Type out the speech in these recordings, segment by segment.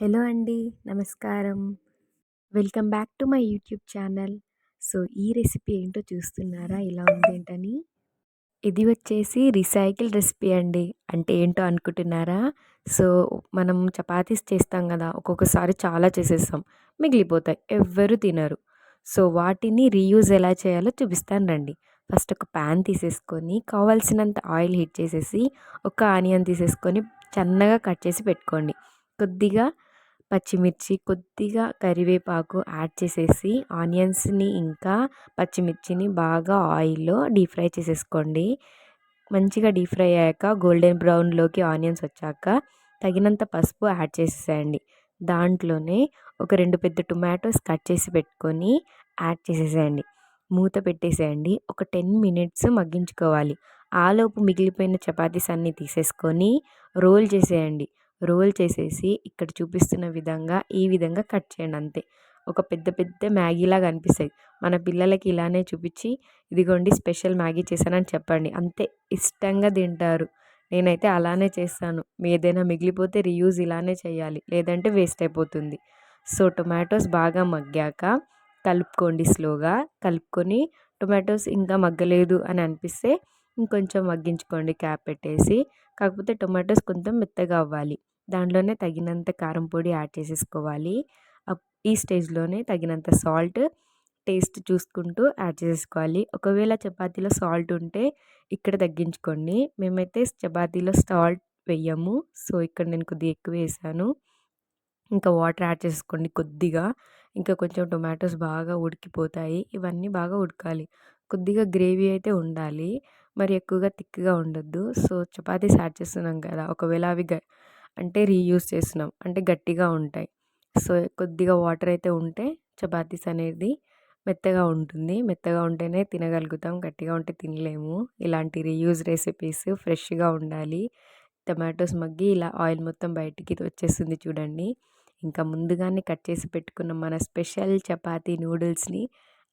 Hello అండి నమస్కారం. Welcome back to my YouTube channel. So ఈ రెసిపీ ఏంటో చూస్తున్నారా? ఇలా ఉందేంటని? ఇది వచ్చేసి రీసైకిల్ రెసిపీ అండి. అంటే ఏంటో అనుకుంటున్నారా? సో మనం చపాతీస్ చేస్తాం కదా ఒక్కొక్కసారి చాలా చేసేస్తాం. మిగిలిపోతాయి. ఎవ్వరు తినరు. సో వాటిని రీయూజ్ ఎలా చేయాలో చూపిస్తాను రండి. ఫస్ట్ ఒక ప్యాన్ తీసేసుకొని కావాల్సినంత ఆయిల్ హీట్ చేసేసి ఒక ఆనియన్ తీసేసుకొని సన్నగా కట్ చేసి పెట్టుకోండి. కొద్దిగా పచ్చిమిర్చి కొద్దిగా కరివేపాకు యాడ్ చేసేసి ఆనియన్స్ని ఇంకా పచ్చిమిర్చిని బాగా ఆయిల్లో డీప్ ఫ్రై చేసేసుకోండి. మంచిగా డీప్ ఫ్రై అయ్యాక గోల్డెన్ బ్రౌన్లోకి ఆనియన్స్ వచ్చాక తగినంత పసుపు యాడ్ చేసేసేయండి. దాంట్లోనే ఒక రెండు పెద్ద టొమాటోస్ కట్ చేసి పెట్టుకొని యాడ్ చేసేసేయండి. మూత పెట్టేసేయండి. ఒక టెన్ మినిట్స్ మగ్గించుకోవాలి. ఆలోపు మిగిలిపోయిన చపాతీస్ అన్నీ తీసేసుకొని రోల్ చేసేయండి. రోల్ చేసేసి ఇక్కడ చూపిస్తున్న విధంగా ఈ విధంగా కట్ చేయండి అంతే. ఒక పెద్ద పెద్ద మ్యాగీలాగా అనిపిస్తాయి. మన పిల్లలకి ఇలానే చూపించి ఇదిగోండి స్పెషల్ మ్యాగీ చేశానని చెప్పండి. అంతే ఇష్టంగా తింటారు. నేనైతే అలానే చేస్తాను. మీ ఏదైనా మిగిలిపోతే రీయూజ్ ఇలానే చేయాలి. లేదంటే వేస్ట్ అయిపోతుంది. సో టొమాటోస్ బాగా మగ్గాక కలుపుకోండి స్లోగా. కలుపుకొని టొమాటోస్ ఇంకా మగ్గలేదు అని అనిపిస్తే ఇంకొంచెం మగ్గించుకోండి క్యాప్ పెట్టేసి. కాకపోతే టొమాటోస్ కొంచెం మెత్తగా అవ్వాలి. దాంట్లోనే తగినంత కారం పొడి యాడ్ చేసేసుకోవాలి. ఈ స్టేజ్లోనే తగినంత సాల్ట్ టేస్ట్ చూసుకుంటూ యాడ్ చేసుకోవాలి ఒకవేళ చపాతీలో సాల్ట్ ఉంటే ఇక్కడ తగ్గించుకోండి. మేమైతే చపాతీలో సాల్ట్ వేయము. సో ఇక్కడ నేను కొద్దిగా ఎక్కువ వేసాను. ఇంకా వాటర్ యాడ్ చేసుకోండి కొద్దిగా. ఇంకా కొంచెం టొమాటోస్ బాగా ఉడికిపోతాయి. ఇవన్నీ బాగా ఉడకాలి. కొద్దిగా గ్రేవీ అయితే ఉండాలి. మరి ఎక్కువగా థిక్గా ఉండొద్దు. సో చపాతీస్ యాడ్ చేస్తున్నాం కదా! ఒకవేళ అవి గ అంటే రీయూస్ చేస్తున్నాం. అంటే గట్టిగా ఉంటాయి. సో కొద్దిగా వాటర్ అయితే ఉంటే చపాతీస్ అనేది మెత్తగా ఉంటుంది. మెత్తగా ఉంటేనే తినగలుగుతాం. గట్టిగా ఉంటే తినలేము. ఇలాంటి రీయూజ్ రెసిపీస్ ఫ్రెష్గా ఉండాలి. టమాటోస్ మగ్గి ఇలా ఆయిల్ మొత్తం బయటికి వచ్చేస్తుంది చూడండి. ఇంకా ముందుగానే కట్ చేసి పెట్టుకున్న మన స్పెషల్ చపాతీ నూడిల్స్ని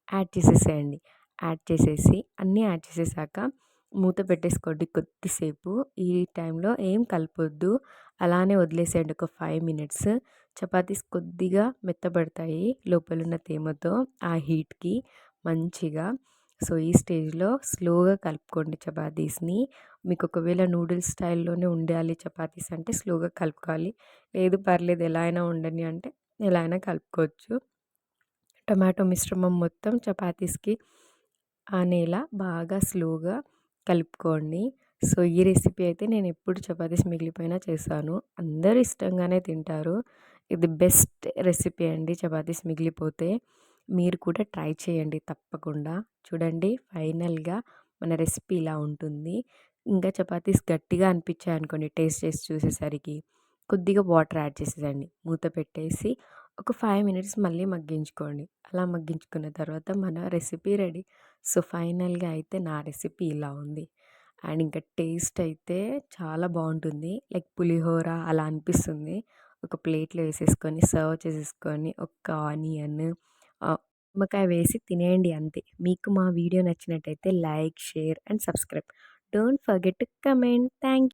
యాడ్ చేసేసేయండి. యాడ్ చేసేసి అన్నీ యాడ్ చేసేసాక మూత పెట్టేసుకోండి కొద్దిసేపు. ఈ టైంలో ఏం కలపొద్దు. అలానే వదిలేసేయండి ఒక ఫైవ్ మినిట్స్. చపాతీస్ కొద్దిగా మెత్తబడతాయి లోపల ఉన్న తేమతో ఆ హీట్కి మంచిగా. సో ఈ స్టేజ్లో స్లోగా కలుపుకోండి చపాతీస్ని. మీకు ఒకవేళ నూడిల్స్ స్టైల్లోనే ఉండాలి చపాతీస్ అంటే స్లోగా కలుపుకోవాలి. లేదు పర్లేదు ఎలా అయినా ఉండని అంటే ఎలా అయినా కలుపుకోవచ్చు. టమాటో మిశ్రమం మొత్తం చపాతీస్కి ఆ నేల బాగా స్లోగా కలుపుకోండి. సో ఈ రెసిపీ అయితే నేను ఎప్పుడు చపాతీస్ మిగిలిపోయినా చేశాను. అందరూ ఇష్టంగానే తింటారు. ఇది బెస్ట్ రెసిపీ అండి చపాతీస్ మిగిలిపోతే. మీరు కూడా ట్రై చేయండి తప్పకుండా. చూడండి ఫైనల్గా మన రెసిపీ ఇలా ఉంటుంది. ఇంకా చపాతీస్ గట్టిగా అనిపించాయి అనుకోండి టేస్ట్ చేసి చూసేసరికి కొద్దిగా వాటర్ యాడ్ చేసేసండి. మూత పెట్టేసి ఒక ఫైవ్ మినిట్స్ మళ్ళీ మగ్గించుకోండి. అలా మగ్గించుకున్న తర్వాత మన రెసిపీ రెడీ సో ఫైనల్గా అయితే నా రెసిపీ ఇలా ఉంది. అండ్ ఇంకా టేస్ట్ అయితే చాలా బాగుంటుంది. లైక్ పులిహోర అలా అనిపిస్తుంది. ఒక ప్లేట్లో వేసేసుకొని సర్వ్ చేసేసుకొని ఒక ఆనియన్ నిమ్మకాయ వేసి తినేయండి అంతే. మీకు మా వీడియో నచ్చినట్టయితే like share and subscribe. Don't forget to comment. Thank